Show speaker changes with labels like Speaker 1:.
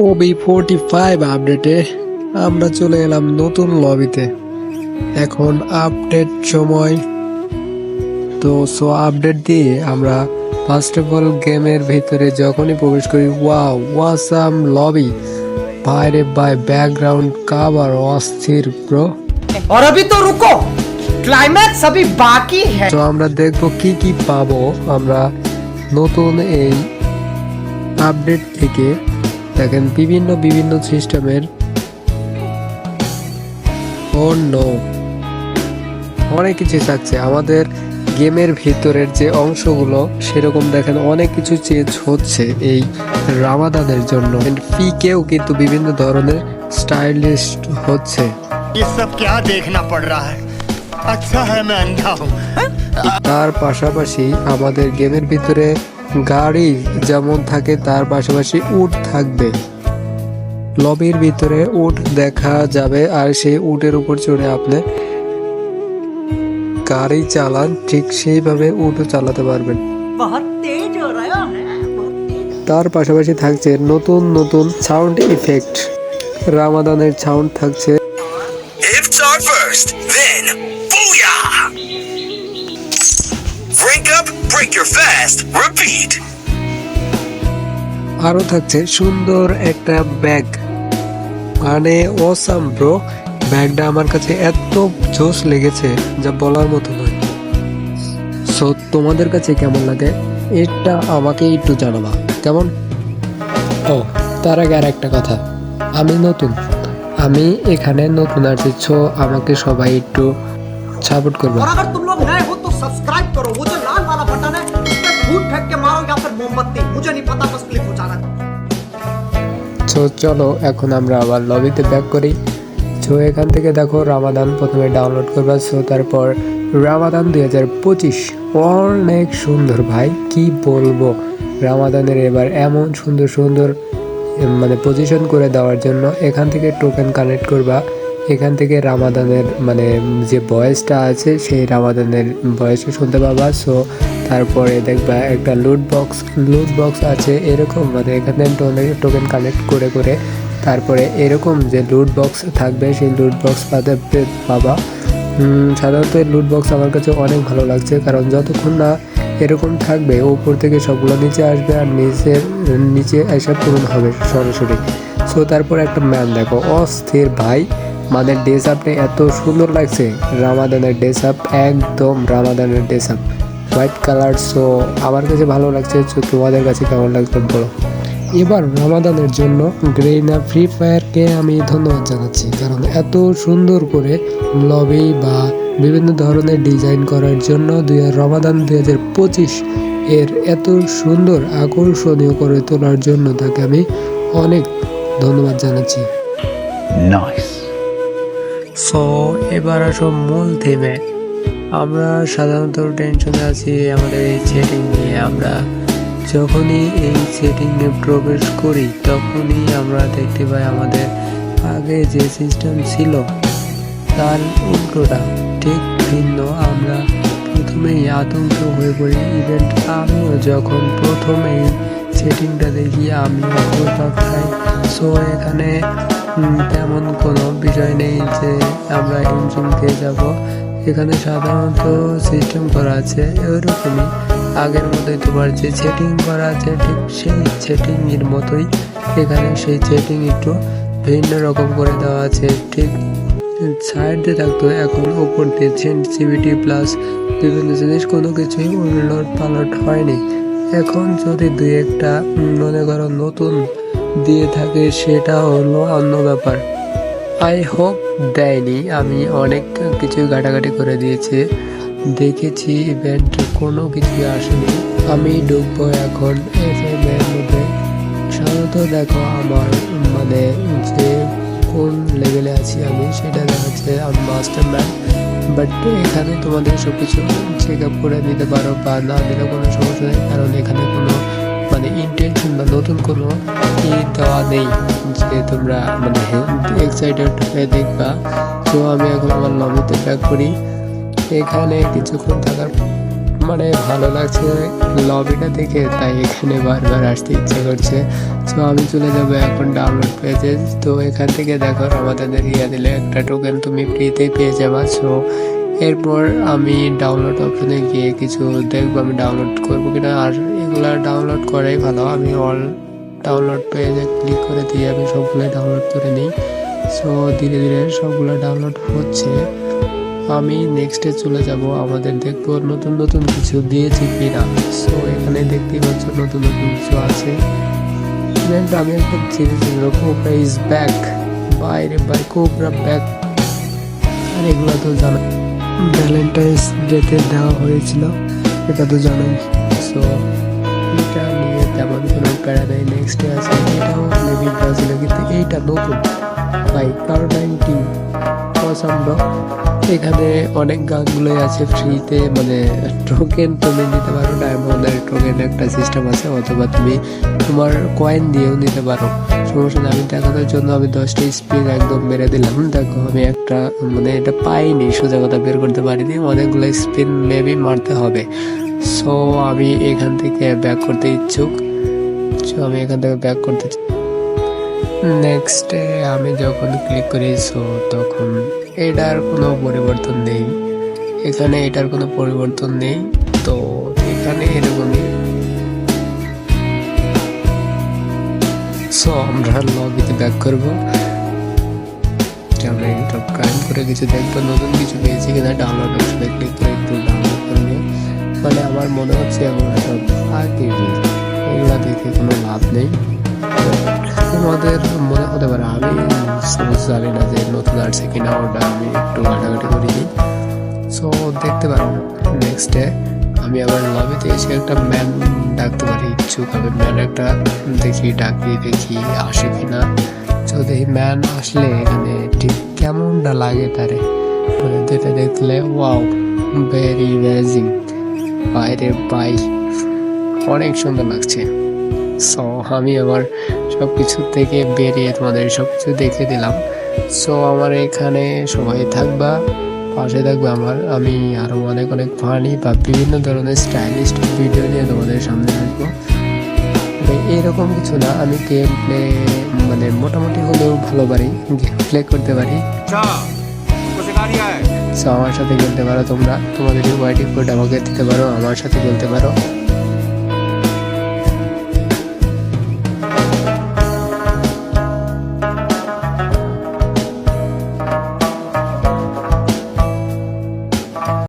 Speaker 1: Obi forty five আপডেটে আমরা চলে এলাম নতুন লবিতে এখন আপডেট সময় তো সো আপডেট দিয়ে আমরা ফার্স্ট অফ অল গেমের ভিতরে যখনই প্রবেশ করি ওয়াও ওয়াসাম লবি বাইরে বাই ব্যাকগ্রাউন্ড কাভার অস্থির ব্রো
Speaker 2: और अभी तो रुको क्लाइमैक्स अभी बाकी है
Speaker 1: তো আমরা দেখব কি কি পাবো আমরা নতুন এই আপডেট থেকে দেখেন বিভিন্ন বিভিন্ন সিস্টেমের oh, অনেক কিছু চাচ্ছে আমাদের গেমের ভিতরের যে অংশগুলো সেরকম দেখেন অনেক কিছু চেঞ্জ হচ্ছে এই রামাদানের জন্য। পিকেও কিন্তু বিভিন্ন ধরনের স্টাইলিস্ট হচ্ছে। তার পাশাপাশি আমাদের গেমের ভিতরে গাড়ি যেমন থাকে তার পাশাপাশি উট থাকবে। লবির ভিতরে উট দেখা যাবে আর সেই উটের উপর চড়ে আপনি গাড়ি চালান ঠিক সেইভাবে উট চালাতে পারবেন। তার পাশাপাশি থাকছে নতুন নতুন সাউন্ড ইফেক্ট রামাদানের সাউন্ড থাকছে।
Speaker 3: First, then booyah! Break your fast, repeat.
Speaker 1: আরও থাকছে সুন্দর একটা ব্যাগ। মানে অসাম ব্রো ব্যাগটা আমার কাছে এত জোস লেগেছে যা বলার মতো নয়। সো তোমাদের কাছে কেমন লাগে? এটা আমাকে একটু জানাবা। কেমন? ও তার আগে আর একটা কথা। আমি নতুন। আমি এখানে নতুন আসছি সো আমাকে সবাই একটু সাপোর্ট করবে।
Speaker 2: और अगर तुम लोग नए हो तो सब्सक्राइब करो वो जो लाल वाला बटन है उस पर फूट फेंक के मारो या फिर मोमबत्ती मुझे नहीं पता बस क्लिक हो जाना
Speaker 1: সো চলো এখন আমরা আবার লবিতে ব্যাক করি সো এখান থেকে দেখো রামাদান প্রথমে ডাউনলোড করবা সো তারপর রামাদান দুই হাজার পঁচিশ অনেক সুন্দর ভাই কি বলবো রামাদানের এবার এমন সুন্দর সুন্দর উম, মানে পজিশন করে দেওয়ার জন্য এখান থেকে টোকেন কানেক্ট করবা এখান থেকে রামাদানের মানে যে বয়েসটা আছে, সেই রামাদানের বয়সটা শুনতে পাবা। সো তারপরে দেখবা একটা লুট বক্স লুট বক্স আছে এরকম মানে এখানে টোকেন কানেক্ট করে করে তারপরে এরকম যে লুট বক্স থাকবে, সেই লুট বক্স পাতে পাবা। সাধারণত লুট বক্স আমার কাছে অনেক ভালো লাগছে, কারণ যতক্ষণ না এরকম থাকবে, উপর থেকে সবগুলো নিচে আসবে আর নিচের নিচে এসে পূরণ হবে সরাসরি। সো তারপর একটা ম্যান দেখো, অস্থির ভাই। মানে ড্রেস আপটা এত সুন্দর লাগছে। রামাদানের ড্রেস আপ একদম রামাদানের dress up white colour so আমার কাছে ভালো লাগছে তো তোমাদের কাছে কেমন লাগছে বলো। এবার রমাদানের জন্য গ্রেইনা ফ্রি ফায়ারকে আমি ধন্যবাদ জানাচ্ছি, কারণ এত সুন্দর করে লবি বা বিভিন্ন ধরনের ডিজাইন করার জন্য দুই রমাদান দুই হাজার পঁচিশ এর এত সুন্দর আকর্ষণীয় করে তোলার জন্য তাকে আমি অনেক ধন্যবাদ জানাচ্ছি। সো, এবার আসো মূল থিমে আমরা সাধারণত টেনশনে আছি আমাদের এই সেটিং নিয়ে। আমরা যখনই এই সেটিংয়ে প্রবেশ করি, তখনই আমরা দেখতে পাই আমাদের আগে যে সিস্টেম ছিল, তার উল্টোটা ঠিক ভিন্ন। আমরা প্রথমেই আতঙ্ক হয়ে পড়ি। ইভেন্ট আমিও যখন প্রথম এই সেটিংটা দেখি আমি সো এখানে তেমন কোনো বিষয় নেই যে আমরা হিমশিম খেয়ে যাব। এখানে সাধারণত সিস্টেম করা আছে ওইরকমই। আগের মতোই তোমার যে সেটিং করা আছে ঠিক সেই সেটিং এর মতোই। এখানে সেই সেটিং একটু ভিন্ন রকম করে দেওয়া আছে ঠিক। সাইড থাকতো এখন উপর দিয়ে সেন্সিভিটি প্লাস বিভিন্ন জিনিস কোনো কিছুই উলট পালট হয়নি। এখন যদি দুই একটা মনে করো নতুন দিয়ে থাকে সেটা হলো অন্য ব্যাপার। আই হোপ দেয়নি। আমি অনেক কিছু ঘাটাঘাটি করে দিয়েছি। দেখেছি ইভেন্ট কোনো কিছু আসেনি। আমি ঢুকবো এখন এফ এম এর মধ্যে। সাধারণত দেখো আমার মানে যে কোন লেভেলে আছি আমি, সেটা দেখাচ্ছে আমি মাস্টার ম্যান বাট এখানে তোমাদের সব কিছু চেক আপ করে নিতে পারো বা না দিলে কোনো সমস্যা নেই। কারণ এখানে কোনো ইন্টেনশন বা নতুন কোনো ই দেওয়া নেই, যে তোমরা মানে এক্সাইটেড হয়ে দেখবা। তো আমি এখন আমার লবিতে ব্যাক করি। এখানে কিছুক্ষণ থাকার মানে ভালো লাগছে লবিটা দেখে, তাই এখানে বারবার আসতে ইচ্ছে করছে। তো আমি চলে যাব এখন ডাউনলোড পেজে তো এখান থেকে দেখো, আমাদের ইয়ে দিলে একটা টোকেন তুমি ফ্রিতে পেয়ে যাবা। সো এরপর আমি ডাউনলোড অপশনে গিয়ে কিছু দেখব আমি ডাউনলোড করব কিনা। আর এগুলো ডাউনলোড করাই ভালো। আমি অল ডাউনলোড পেজে ক্লিক করে দিয়ে আমি সবগুলো ডাউনলোড করে নিই। সো ধীরে ধীরে সবগুলো ডাউনলোড হচ্ছে। আমি নেক্সটে চলে যাব। আমাদের দেখব নতুন নতুন কিছু দিয়েছে কিনা। সো এখানে দেখতেই পাচ্ছ নতুন নতুন কিছু আছে। আমি একটা জিনিস কোবরা ইজ ব্যাক বাইরে বাই কোবরা ব্যাক আর এগুলো তো জানা ভ্যালেন্টাইন্স ডেতে দেওয়া হয়েছিল, এটা তো জানেন সো এটা নিয়ে তেমন কোনো প্যারা নেই। ডে আছে, এটাও মেবি ব্রাজিলে কিন্তু এইটা নতুন। বাই কার নাইনটিন পছন্দ এখানে অনেক গানগুলোই আছে ফ্রিতে মানে টোকেন তুমি নিতে পারো ডায়মন্ডের টোকেন একটা সিস্টেম আছে, অথবা তুমি তোমার কয়েন দিয়েও নিতে পারো। সমস্যা আমি দেখানোর জন্য আমি দশটা স্পিন একদম মেরে দিলাম। দেখো, আমি একটা মানে এটা পাইনি, সোজা কথা বের করতে পারিনি। অনেকগুলো স্পিন মেবি মারতে হবে। সো আমি এখান থেকে ব্যাক করতে ইচ্ছুক। সো আমি এখান থেকে ব্যাক করতে নেক্সটে আমি যখন ক্লিক করি সো তখন এটার কোনো পরিবর্তন নেই। এখানে এটার কোনো পরিবর্তন নেই। তো এখানে এরকমই। সো আমরা লবিতে ব্যাক করব। আমরা এটা প্রাইম করে কিছু দেখব নতুন কিছু পেয়েছি কিনা ডাউনলোড অপশনে ক্লিক করে একটু ডাউনলোড করে নিই মানে আমার মনে হচ্ছে এগুলো সব আগে এগুলা দেখে কোনো লাভ নেই। তোমাদের মনে হতে পারে আমি জানি না যে নতুন আসছে কিনা ওটা আমি একটু ঘাটাঘাটি করে সো দেখতে পারো নেক্সটে আমি আবার লবিতে এসে একটা ম্যান ডাকতে পারি, ইচ্ছুক আমি ম্যান একটা দেখি, ডাকি, দেখি আসে কিনা। যদি ম্যান আসলে এখানে ঠিক কেমনটা লাগে তারে। মানে যেটা দেখলে ওয়াও ভেরি অ্যামেজিং বাইরে বাই অনেক সুন্দর লাগছে। সো আমি আবার সব কিছু থেকে বেরিয়ে তোমাদের সব কিছু দেখে দিলাম সো আমার এখানে সবাই থাকবা পাশে থাকবে আমার। আমি আরও অনেক অনেক ফানি বা বিভিন্ন ধরনের স্টাইলিশ ভিডিও নিয়ে তোমাদের সামনে আসব এরকম কিছু না আমি গেম প্লে মানে মোটামুটি হলেও ভালো পারি গেম প্লে করতে পারি। সো আমার সাথে খেলতে পারো তোমরা। তোমাদের ওয়াইটি কোড আমাকে দিতে পারো আমার সাথে খেলতে পারো।